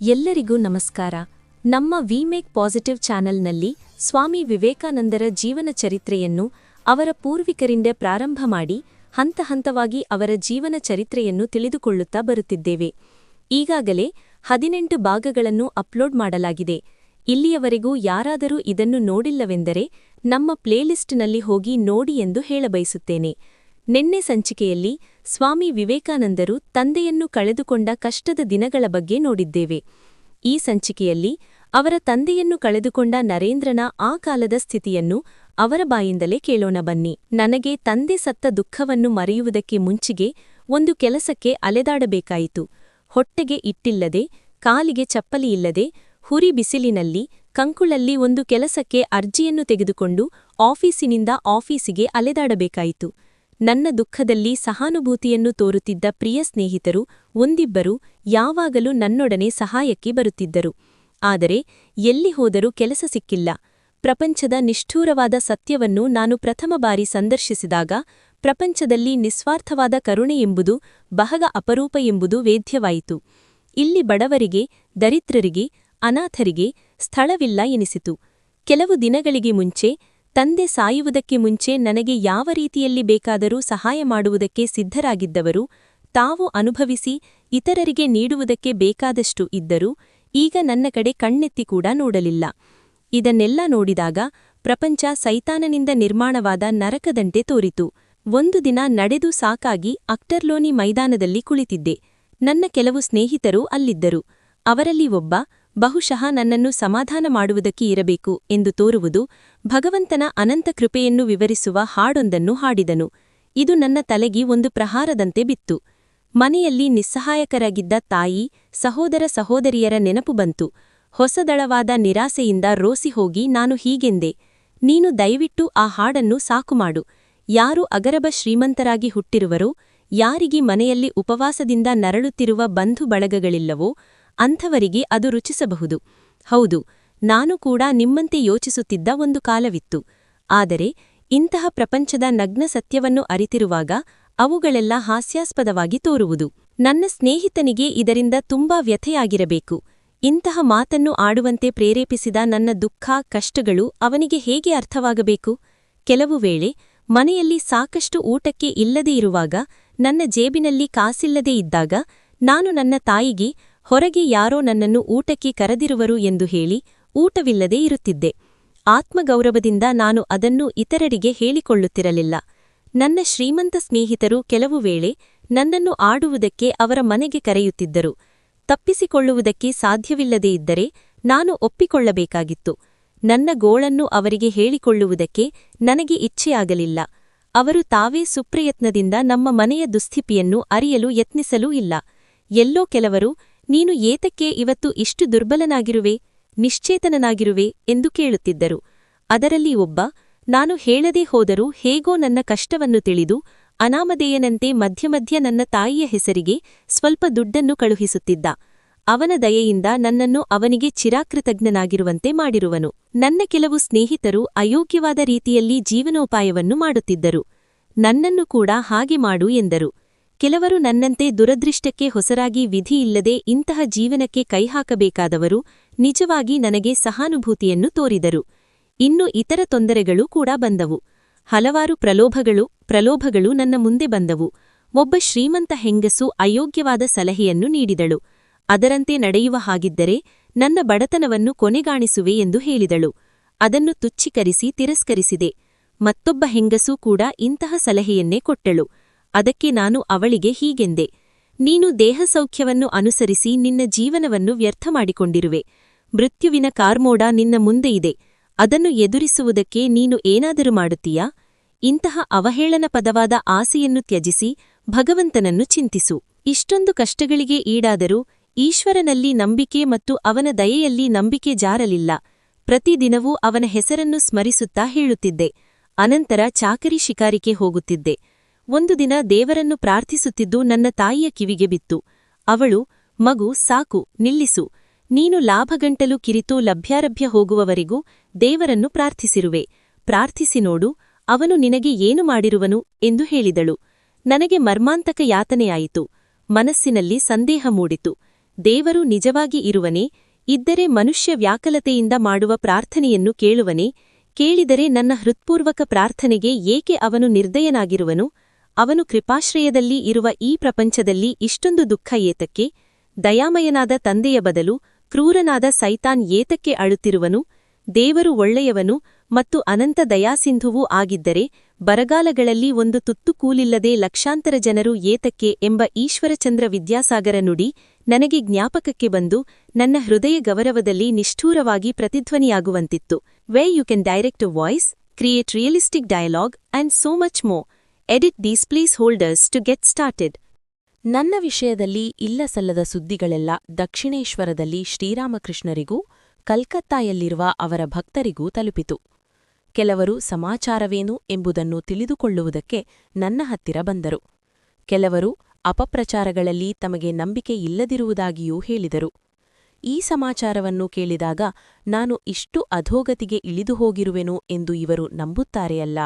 ಎಲ್ಲರಿಗೂ ನಮಸ್ಕಾರ. ನಮ್ಮ ವಿಮೇಕ್ ಪಾಸಿಟಿವ್ ಚಾನೆಲ್ನಲ್ಲಿ ಸ್ವಾಮಿ ವಿವೇಕಾನಂದರ ಜೀವನ ಚರಿತ್ರೆಯನ್ನು ಅವರ ಪೂರ್ವಿಕರಿಂದ ಪ್ರಾರಂಭ ಮಾಡಿ ಹಂತ ಹಂತವಾಗಿ ಅವರ ಜೀವನ ಚರಿತ್ರೆಯನ್ನು ತಿಳಿದುಕೊಳ್ಳುತ್ತಾ ಬರುತ್ತಿದ್ದೇವೆ. ಈಗಾಗಲೇ ಹದಿನೆಂಟು ಭಾಗಗಳನ್ನು ಅಪ್ಲೋಡ್ ಮಾಡಲಾಗಿದೆ. ಇಲ್ಲಿಯವರೆಗೂ ಯಾರಾದರೂ ಇದನ್ನು ನೋಡಿಲ್ಲವೆಂದರೆ ನಮ್ಮ ಪ್ಲೇಲಿಸ್ಟ್ನಲ್ಲಿ ಹೋಗಿ ನೋಡಿ ಎಂದು ಹೇಳಬಯಸುತ್ತೇನೆ. ನಿನ್ನೆ ಸಂಚಿಕೆಯಲ್ಲಿ ಸ್ವಾಮಿ ವಿವೇಕಾನಂದರು ತಂದೆಯನ್ನು ಕಳೆದುಕೊಂಡ ಕಷ್ಟದ ದಿನಗಳ ಬಗ್ಗೆ ನೋಡಿದ್ದೇವೆ. ಈ ಸಂಚಿಕೆಯಲ್ಲಿ ಅವರ ತಂದೆಯನ್ನು ಕಳೆದುಕೊಂಡ ನರೇಂದ್ರನ ಆ ಕಾಲದ ಸ್ಥಿತಿಯನ್ನು ಅವರ ಬಾಯಿಂದಲೇ ಕೇಳೋಣ ಬನ್ನಿ. ನನಗೆ ತಂದೆ ಸತ್ತ ದುಃಖವನ್ನು ಮರೆಯುವುದಕ್ಕೆ ಮುಂಚಿಗೆ ಒಂದು ಕೆಲಸಕ್ಕೆ ಅಲೆದಾಡಬೇಕಾಯಿತು. ಹೊಟ್ಟೆಗೆ ಇಟ್ಟಿಲ್ಲದೆ, ಕಾಲಿಗೆ ಚಪ್ಪಲಿಯಿಲ್ಲದೆ ಹುರಿ ಬಿಸಿಲಿನಲ್ಲಿ, ಕಂಕುಳಲ್ಲಿ ಒಂದು ಕೆಲಸಕ್ಕೆ ಅರ್ಜಿಯನ್ನು ತೆಗೆದುಕೊಂಡು ಆಫೀಸಿನಿಂದ ಆಫೀಸಿಗೆ ಅಲೆದಾಡಬೇಕಾಯಿತು. ನನ್ನ ದುಃಖದಲ್ಲಿ ಸಹಾನುಭೂತಿಯನ್ನು ತೋರುತ್ತಿದ್ದ ಪ್ರಿಯ ಸ್ನೇಹಿತರು, ಒಂದಿಬ್ಬರು ಯಾವಾಗಲೂ ನನ್ನೊಡನೆ ಸಹಾಯಕ್ಕೆ ಬರುತ್ತಿದ್ದರು. ಆದರೆ ಎಲ್ಲಿ ಹೋದರೂ ಕೆಲಸ ಸಿಕ್ಕಿಲ್ಲ. ಪ್ರಪಂಚದ ನಿಷ್ಠೂರವಾದ ಸತ್ಯವನ್ನು ನಾನು ಪ್ರಥಮ ಬಾರಿ ಸಂದರ್ಶಿಸಿದಾಗ, ಪ್ರಪಂಚದಲ್ಲಿ ನಿಸ್ವಾರ್ಥವಾದ ಕರುಣೆ ಎಂಬುದು ಅಪರೂಪ ಎಂಬುದು ವೇದ್ಯವಾಯಿತು. ಇಲ್ಲಿ ಬಡವರಿಗೆ, ದರಿದ್ರರಿಗೆ, ಅನಾಥರಿಗೆ ಸ್ಥಳವಿಲ್ಲ ಎನಿಸಿತು. ಕೆಲವು ದಿನಗಳಿಗೆ ಮುಂಚೆ ತಂದೆ ಸಾಯುವುದಕ್ಕೆ ಮುಂಚೆ ನನಗೆ ಯಾವ ರೀತಿಯಲ್ಲಿ ಬೇಕಾದರೂ ಸಹಾಯ ಮಾಡುವುದಕ್ಕೆ ಸಿದ್ಧರಾಗಿದ್ದವರು, ತಾವು ಅನುಭವಿಸಿ ಇತರರಿಗೆ ನೀಡುವುದಕ್ಕೆ ಬೇಕಾದಷ್ಟು ಇದ್ದರೂ ಈಗ ನನ್ನ ಕಡೆ ಕಣ್ಣೆತ್ತಿ ಕೂಡ ನೋಡಲಿಲ್ಲ. ಇದನ್ನೆಲ್ಲ ನೋಡಿದಾಗ ಪ್ರಪಂಚ ಸೈತಾನನಿಂದ ನಿರ್ಮಾಣವಾದ ನರಕದಂತೆ ತೋರಿತು. ಒಂದು ದಿನ ನಡೆದು ಸಾಕಾಗಿ ಅಕ್ಟರ್ಲೋನಿ ಮೈದಾನದಲ್ಲಿ ಕುಳಿತಿದ್ದೆ. ನನ್ನ ಕೆಲವು ಸ್ನೇಹಿತರು ಅಲ್ಲಿದ್ದರು. ಅವರಲ್ಲಿ ಒಬ್ಬ ಬಹುಶಃ ನನ್ನನ್ನು ಸಮಾಧಾನ ಮಾಡುವುದಕ್ಕೆ ಇರಬೇಕು ಎಂದು ತೋರುವುದು ಭಗವಂತನ ಅನಂತ ಕೃಪೆಯನ್ನು ವಿವರಿಸುವ ಹಾಡೊಂದನ್ನು ಹಾಡಿದನು. ಇದು ನನ್ನ ತಲೆಗೆ ಒಂದು ಪ್ರಹಾರದಂತೆ ಬಿತ್ತು. ಮನೆಯಲ್ಲಿ ನಿಸ್ಸಹಾಯಕರಾಗಿದ್ದ ತಾಯಿ, ಸಹೋದರ ಸಹೋದರಿಯರ ನೆನಪು ಬಂತು. ಹೊಸದಳವಾದ ನಿರಾಸೆಯಿಂದ ರೋಸಿ ಹೋಗಿ, ನಾನು ಹೀಗೆಂದೆ. ನೀನು ದಯವಿಟ್ಟು ಆ ಹಾಡನ್ನು ಸಾಕು ಮಾಡು. ಯಾರು ಅಗರಬ ಶ್ರೀಮಂತರಾಗಿ ಹುಟ್ಟಿರುವರೋ, ಯಾರಿಗೆ ಮನೆಯಲ್ಲಿ ಉಪವಾಸದಿಂದ ನರಳುತ್ತಿರುವ ಬಂಧು ಬಳಗಗಳಿಲ್ಲವೋ ಅಂಥವರಿಗೆ ಅದು ರುಚಿಸಬಹುದು. ಹೌದು, ನಾನು ಕೂಡ ನಿಮ್ಮಂತೆ ಯೋಚಿಸುತ್ತಿದ್ದ ಒಂದು ಕಾಲವಿತ್ತು. ಆದರೆ, ಇಂತಹ ಪ್ರಪಂಚದ ನಗ್ನ ಸತ್ಯವನ್ನು ಅರಿತಿರುವಾಗ ಅವುಗಳೆಲ್ಲ ಹಾಸ್ಯಾಸ್ಪದವಾಗಿ ತೋರುವುದು. ನನ್ನ ಸ್ನೇಹಿತನಿಗೆ ಇದರಿಂದ ತುಂಬಾ ವ್ಯಥೆಯಾಗಿರಬೇಕು. ಇಂತಹ ಮಾತನ್ನು ಆಡುವಂತೆ ಪ್ರೇರೇಪಿಸಿದ ನನ್ನ ದುಃಖ, ಕಷ್ಟಗಳು ಅವನಿಗೆ ಹೇಗೆ ಅರ್ಥವಾಗಬೇಕು? ಕೆಲವು ವೇಳೆ, ಮನೆಯಲ್ಲಿ ಸಾಕಷ್ಟು ಊಟಕ್ಕೆ ಇಲ್ಲದೇ ಇರುವಾಗ ನನ್ನ ಜೇಬಿನಲ್ಲಿ ಕಾಸಿಲ್ಲದೇ ಇದ್ದಾಗ ನಾನು ನನ್ನ ತಾಯಿಗೆ ಹೊರಗೆ ಯಾರೋ ನನ್ನನ್ನು ಊಟಕ್ಕೆ ಕರೆದಿರುವರು ಎಂದು ಹೇಳಿ ಊಟವಿಲ್ಲದೆ ಇರುತ್ತಿದ್ದೆ. ಆತ್ಮಗೌರವದಿಂದ ನಾನು ಅದನ್ನು ಇತರರಿಗೆ ಹೇಳಿಕೊಳ್ಳುತ್ತಿರಲಿಲ್ಲ. ನನ್ನ ಶ್ರೀಮಂತ ಸ್ನೇಹಿತರು ಕೆಲವು ವೇಳೆ ನನ್ನನ್ನು ಆಡುವುದಕ್ಕೆ ಅವರ ಮನೆಗೆ ಕರೆಯುತ್ತಿದ್ದರು. ತಪ್ಪಿಸಿಕೊಳ್ಳುವುದಕ್ಕೆ ಸಾಧ್ಯವಿಲ್ಲದೇ ಇದ್ದರೆ ನಾನು ಒಪ್ಪಿಕೊಳ್ಳಬೇಕಾಗಿತ್ತು. ನನ್ನ ಗೋಳನ್ನು ಅವರಿಗೆ ಹೇಳಿಕೊಳ್ಳುವುದಕ್ಕೆ ನನಗೆ ಇಚ್ಛೆಯಾಗಲಿಲ್ಲ. ಅವರು ತಾವೇ ಸುಪ್ರಯತ್ನದಿಂದ ನಮ್ಮ ಮನೆಯ ದುಸ್ಥಿತಿಯನ್ನು ಅರಿಯಲು ಯತ್ನಿಸಲೂ ಇಲ್ಲ. ಎಲ್ಲೋ ಕೆಲವರು ನೀನು ಏತಕ್ಕೆ ಇವತ್ತು ಇಷ್ಟು ದುರ್ಬಲನಾಗಿರುವೆ, ನಿಶ್ಚೇತನನಾಗಿರುವೆ ಎಂದು ಕೇಳುತ್ತಿದ್ದರು. ಅದರಲ್ಲಿ ಒಬ್ಬ, ನಾನು ಹೇಳದೇ ಹೋದರೂ ಹೇಗೋ ನನ್ನ ಕಷ್ಟವನ್ನು ತಿಳಿದು, ಅನಾಮಧೇಯನಂತೆ ಮಧ್ಯ ನನ್ನ ತಾಯಿಯ ಹೆಸರಿಗೆ ಸ್ವಲ್ಪ ದುಡ್ಡನ್ನು ಕಳುಹಿಸುತ್ತಿದ್ದ. ಅವನ ದಯೆಯಿಂದ ನನ್ನನ್ನು ಅವನಿಗೆ ಚಿರಾಕೃತಜ್ಞನಾಗಿರುವಂತೆ ಮಾಡಿರುವನು. ನನ್ನ ಕೆಲವು ಸ್ನೇಹಿತರು ಅಯೋಗ್ಯವಾದ ರೀತಿಯಲ್ಲಿ ಜೀವನೋಪಾಯವನ್ನು ಮಾಡುತ್ತಿದ್ದರು. ನನ್ನನ್ನು ಕೂಡ ಹಾಗೆ ಮಾಡು ಎಂದರು. ಕೆಲವರು ನನ್ನಂತೆ ದುರದೃಷ್ಟಕ್ಕೆ ಹೊಸರಾಗಿ ವಿಧಿಯಿಲ್ಲದೆ ಇಂತಹ ಜೀವನಕ್ಕೆ ಕೈಹಾಕಬೇಕಾದವರು ನಿಜವಾಗಿ ನನಗೆ ಸಹಾನುಭೂತಿಯನ್ನು ತೋರಿದರು. ಇನ್ನು ಇತರ ತೊಂದರೆಗಳೂ ಕೂಡ ಬಂದವು. ಹಲವಾರು ಪ್ರಲೋಭಗಳು ಪ್ರಲೋಭಗಳು ನನ್ನ ಮುಂದೆ ಬಂದವು. ಒಬ್ಬ ಶ್ರೀಮಂತ ಹೆಂಗಸು ಅಯೋಗ್ಯವಾದ ಸಲಹೆಯನ್ನು ನೀಡಿದಳು. ಅದರಂತೆ ನಡೆಯುವ ಹಾಗಿದ್ದರೆ ನನ್ನ ಬಡತನವನ್ನು ಕೊನೆಗಾಣಿಸುವೆ ಎಂದು ಹೇಳಿದಳು. ಅದನ್ನು ತುಚ್ಛೀಕರಿಸಿ ತಿರಸ್ಕರಿಸಿದೆ. ಮತ್ತೊಬ್ಬ ಹೆಂಗಸೂ ಕೂಡ ಇಂತಹ ಸಲಹೆಯನ್ನೇ ಕೊಟ್ಟಳು. ಅದಕ್ಕೆ ನಾನು ಅವಳಿಗೆ ಹೀಗೆಂದೆ, ನೀನು ದೇಹಸೌಖ್ಯವನ್ನು ಅನುಸರಿಸಿ ನಿನ್ನ ಜೀವನವನ್ನು ವ್ಯರ್ಥ ಮಾಡಿಕೊಂಡಿರುವೆ. ಮೃತ್ಯುವಿನ ಕಾರ್ಮೋಡ ನಿನ್ನ ಮುಂದೆ ಇದೆ. ಅದನ್ನು ಎದುರಿಸುವುದಕ್ಕೆ ನೀನು ಏನಾದರೂ ಮಾಡುತ್ತೀಯಾ? ಇಂತಹ ಅವಹೇಳನ ಪದವಾದ ಆಸೆಯನ್ನು ತ್ಯಜಿಸಿ ಭಗವಂತನನ್ನು ಚಿಂತಿಸು. ಇಷ್ಟೊಂದು ಕಷ್ಟಗಳಿಗೆ ಈಡಾದರೂ ಈಶ್ವರನಲ್ಲಿ ನಂಬಿಕೆ ಮತ್ತು ಅವನ ದಯೆಯಲ್ಲಿ ನಂಬಿಕೆ ಜಾರಲಿಲ್ಲ. ಪ್ರತಿದಿನವೂ ಅವನ ಹೆಸರನ್ನು ಸ್ಮರಿಸುತ್ತಾ ಹೇಳುತ್ತಿದ್ದೆ. ಅನಂತರ ಚಾಕರಿ ಶಿಕಾರಿಕೆ ಹೋಗುತ್ತಿದ್ದೆ. ಒಂದು ದಿನ ದೇವರನ್ನು ಪ್ರಾರ್ಥಿಸುತ್ತಿದ್ದು ನನ್ನ ತಾಯಿಯ ಕಿವಿಗೆ ಬಿತ್ತು. ಅವಳು, ಮಗು, ಸಾಕು, ನಿಲ್ಲಿಸು. ನೀನು ಲಾಭಗಂಟಲು ಕಿರಿತು ಲಭ್ಯಾರಭ್ಯ ಹೋಗುವವರೆಗೂ ದೇವರನ್ನು ಪ್ರಾರ್ಥಿಸಿರುವೆ. ಪ್ರಾರ್ಥಿಸಿ ನೋಡು, ಅವನು ನಿನಗೆ ಏನು ಮಾಡಿರುವನು? ಎಂದು ಹೇಳಿದಳು. ನನಗೆ ಮರ್ಮಾಂತಕ ಯಾತನೆಯಾಯಿತು. ಮನಸ್ಸಿನಲ್ಲಿ ಸಂದೇಹ ಮೂಡಿತು. ದೇವರು ನಿಜವಾಗಿ ಇರುವನೇ, ಇದ್ದರೆ ಮನುಷ್ಯ ವ್ಯಾಕಲತೆಯಿಂದ ಮಾಡುವ ಪ್ರಾರ್ಥನೆಯನ್ನು ಕೇಳುವನೇ, ಕೇಳಿದರೆ ನನ್ನ ಹೃತ್ಪೂರ್ವಕ ಪ್ರಾರ್ಥನೆಗೆ ಏಕೆ ಅವನು ನಿರ್ದಯನಾಗಿರುವನು? ಅವನು ಕೃಪಾಶ್ರಯದಲ್ಲಿ ಇರುವ ಈ ಪ್ರಪಂಚದಲ್ಲಿ ಇಷ್ಟೊಂದು ದುಃಖ ಏತಕ್ಕೆ? ದಯಾಮಯನಾದ ತಂದೆಯ ಬದಲು ಕ್ರೂರನಾದ ಸೈತಾನ್ ಏತಕ್ಕೆ ಅಳುತ್ತಿರುವನು? ದೇವರು ಒಳ್ಳೆಯವನು ಮತ್ತು ಅನಂತ ದಯಾಸಿಂಧುವೂ ಆಗಿದ್ದರೆ ಬರಗಾಲಗಳಲ್ಲಿ ಒಂದು ತುತ್ತು ಕೂಲಿಲ್ಲದೆ ಲಕ್ಷಾಂತರ ಜನರು ಏತಕ್ಕೆ ಎಂಬ ಈಶ್ವರಚಂದ್ರ ವಿದ್ಯಾಸಾಗರ ನುಡಿ ನನಗೆ ಜ್ಞಾಪಕಕ್ಕೆ ಬಂದು ನನ್ನ ಹೃದಯ ಗೌರವದಲ್ಲಿ ನಿಷ್ಠೂರವಾಗಿ ಪ್ರತಿಧ್ವನಿಯಾಗುವಂತಿತ್ತು. Way you can direct voice create realistic dialogue and so much more edit these placeholders to get started ನನ್ನ ವಿಷಯದಲ್ಲಿ ಇಲ್ಲಸಲ್ಲದ ಸುದ್ದಿಗಳೆಲ್ಲ ದಕ್ಷಿಣೇಶ್ವರದಲ್ಲಿ ಶ್ರೀರಾಮಕೃಷ್ಣರಿಗೂ, ಕಲ್ಕತ್ತಾಯಲ್ಲಿರುವ ಅವರ ಭಕ್ತರಿಗೂ ತಲುಪಿತು. ಕೆಲವರು ಸಮಾಚಾರವೇನು ಎಂಬುದನ್ನು ತಿಳಿದುಕೊಳ್ಳುವುದಕ್ಕೆ ನನ್ನ ಹತ್ತಿರ ಬಂದರು. ಕೆಲವರು ಅಪಪ್ರಚಾರಗಳಲ್ಲಿ ತಮಗೆ ನಂಬಿಕೆ ಇಲ್ಲದಿರುವುದಾಗಿಯೂ ಹೇಳಿದರು. ಈ ಸಮಾಚಾರವನ್ನು ಕೇಳಿದಾಗ ನಾನು ಇಷ್ಟು ಅಧೋಗತಿಗೆ ಇಳಿದು ಹೋಗಿರುವೆನು ಎಂದು ಇವರು ನಂಬುತ್ತಾರೆಯಲ್ಲ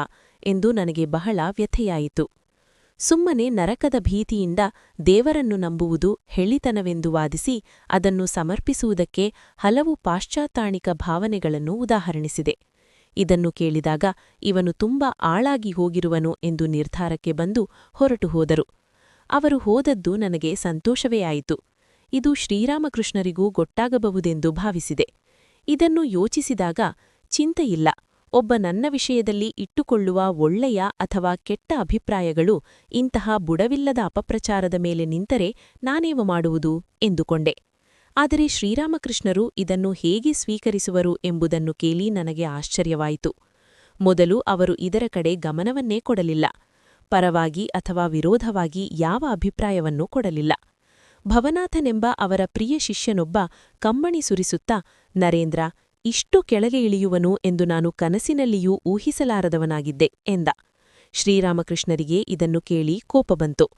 ಎಂದು ನನಗೆ ಬಹಳ ವ್ಯಥೆಯಾಯಿತು. ಸುಮ್ಮನೆ ನರಕದ ಭೀತಿಯಿಂದ ದೇವರನ್ನು ನಂಬುವುದು ಹೆಳಿತನವೆಂದು ವಾದಿಸಿ ಅದನ್ನು ಸಮರ್ಪಿಸುವುದಕ್ಕೆ ಹಲವು ಪಾಶ್ಚಾತ್ತಾಣಿಕ ಭಾವನೆಗಳನ್ನು ಉದಾಹರಣಿಸಿದೆ. ಇದನ್ನು ಕೇಳಿದಾಗ ಇವನು ತುಂಬಾ ಆಳಾಗಿ ಹೋಗಿರುವನು ಎಂದು ನಿರ್ಧಾರಕ್ಕೆ ಬಂದು ಹೊರಟು ಹೋದರು. ಅವರು ಹೋದದ್ದು ನನಗೆ ಸಂತೋಷವೇ ಆಯಿತು. ಇದು ಶ್ರೀರಾಮಕೃಷ್ಣರಿಗೂ ಗೊಟ್ಟಾಗಬಹುದೆಂದು ಭಾವಿಸಿದೆ. ಇದನ್ನು ಯೋಚಿಸಿದಾಗ ಚಿಂತೆಯಿಲ್ಲ. ಒಬ್ಬ ನನ್ನ ವಿಷಯದಲ್ಲಿ ಇಟ್ಟುಕೊಳ್ಳುವ ಒಳ್ಳೆಯ ಅಥವಾ ಕೆಟ್ಟ ಅಭಿಪ್ರಾಯಗಳು ಇಂತಹ ಬುಡವಿಲ್ಲದ ಅಪಪ್ರಚಾರದ ಮೇಲೆ ನಿಂತರೆ ನಾನೇವ ಮಾಡುವುದು? ಎಂದುಕೊಂಡೆ. ಆದರೆ ಶ್ರೀರಾಮಕೃಷ್ಣರು ಇದನ್ನು ಹೇಗೆ ಸ್ವೀಕರಿಸುವರು ಎಂಬುದನ್ನು ಕೇಳಿ ನನಗೆ ಆಶ್ಚರ್ಯವಾಯಿತು. ಮೊದಲು ಅವರು ಇದರ ಕಡೆ ಗಮನವನ್ನೇ ಕೊಡಲಿಲ್ಲ. ಪರವಾಗಿ ಅಥವಾ ವಿರೋಧವಾಗಿ ಯಾವ ಅಭಿಪ್ರಾಯವನ್ನೂ ಕೊಡಲಿಲ್ಲ. ಭವನಾಥನೆಂಬ ಅವರ ಪ್ರಿಯ ಶಿಷ್ಯನೊಬ್ಬ ಕಮ್ಮಣಿ ಸುರಿಸುತ್ತಾ, ನರೇಂದ್ರ ಇಷ್ಟು ಕೆಳಗೆ ಇಳಿಯುವನು ಎಂದು ನಾನು ಕನಸಿನಲ್ಲಿಯೂ ಊಹಿಸಲಾರದವನಾಗಿದ್ದೆ ಎಂದ. ಶ್ರೀರಾಮಕೃಷ್ಣರಿಗೆ ಇದನ್ನು ಕೇಳಿ ಕೋಪ ಬಂತು.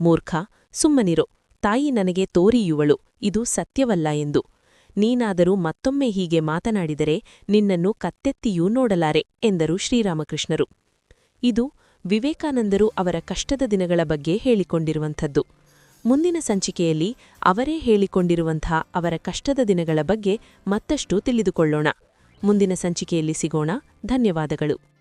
ಮೂರ್ಖ, ಸುಮ್ಮನಿರೋ. ತಾಯಿ ನನಗೆ ತೋರಿಯುವಳು. ಇದು ಸತ್ಯವಲ್ಲ ಎಂದು. ನೀನಾದರೂ ಮತ್ತೊಮ್ಮೆ ಹೀಗೆ ಮಾತನಾಡಿದರೆ ನಿನ್ನನ್ನು ಕತ್ತೆತ್ತಿಯೂ ನೋಡಲಾರೆ ಎಂದರು ಶ್ರೀರಾಮಕೃಷ್ಣರು. ಇದು ವಿವೇಕಾನಂದರು ಅವರ ಕಷ್ಟದ ದಿನಗಳ ಬಗ್ಗೆ ಹೇಳಿಕೊಂಡಿರುವಂಥದ್ದು. ಮುಂದಿನ ಸಂಚಿಕೆಯಲ್ಲಿ ಅವರೇ ಹೇಳಿಕೊಂಡಿರುವಂಥ ಅವರ ಕಷ್ಟದ ದಿನಗಳ ಬಗ್ಗೆ ಮತ್ತಷ್ಟು ತಿಳಿದುಕೊಳ್ಳೋಣ. ಮುಂದಿನ ಸಂಚಿಕೆಯಲ್ಲಿ ಸಿಗೋಣ. ಧನ್ಯವಾದಗಳು.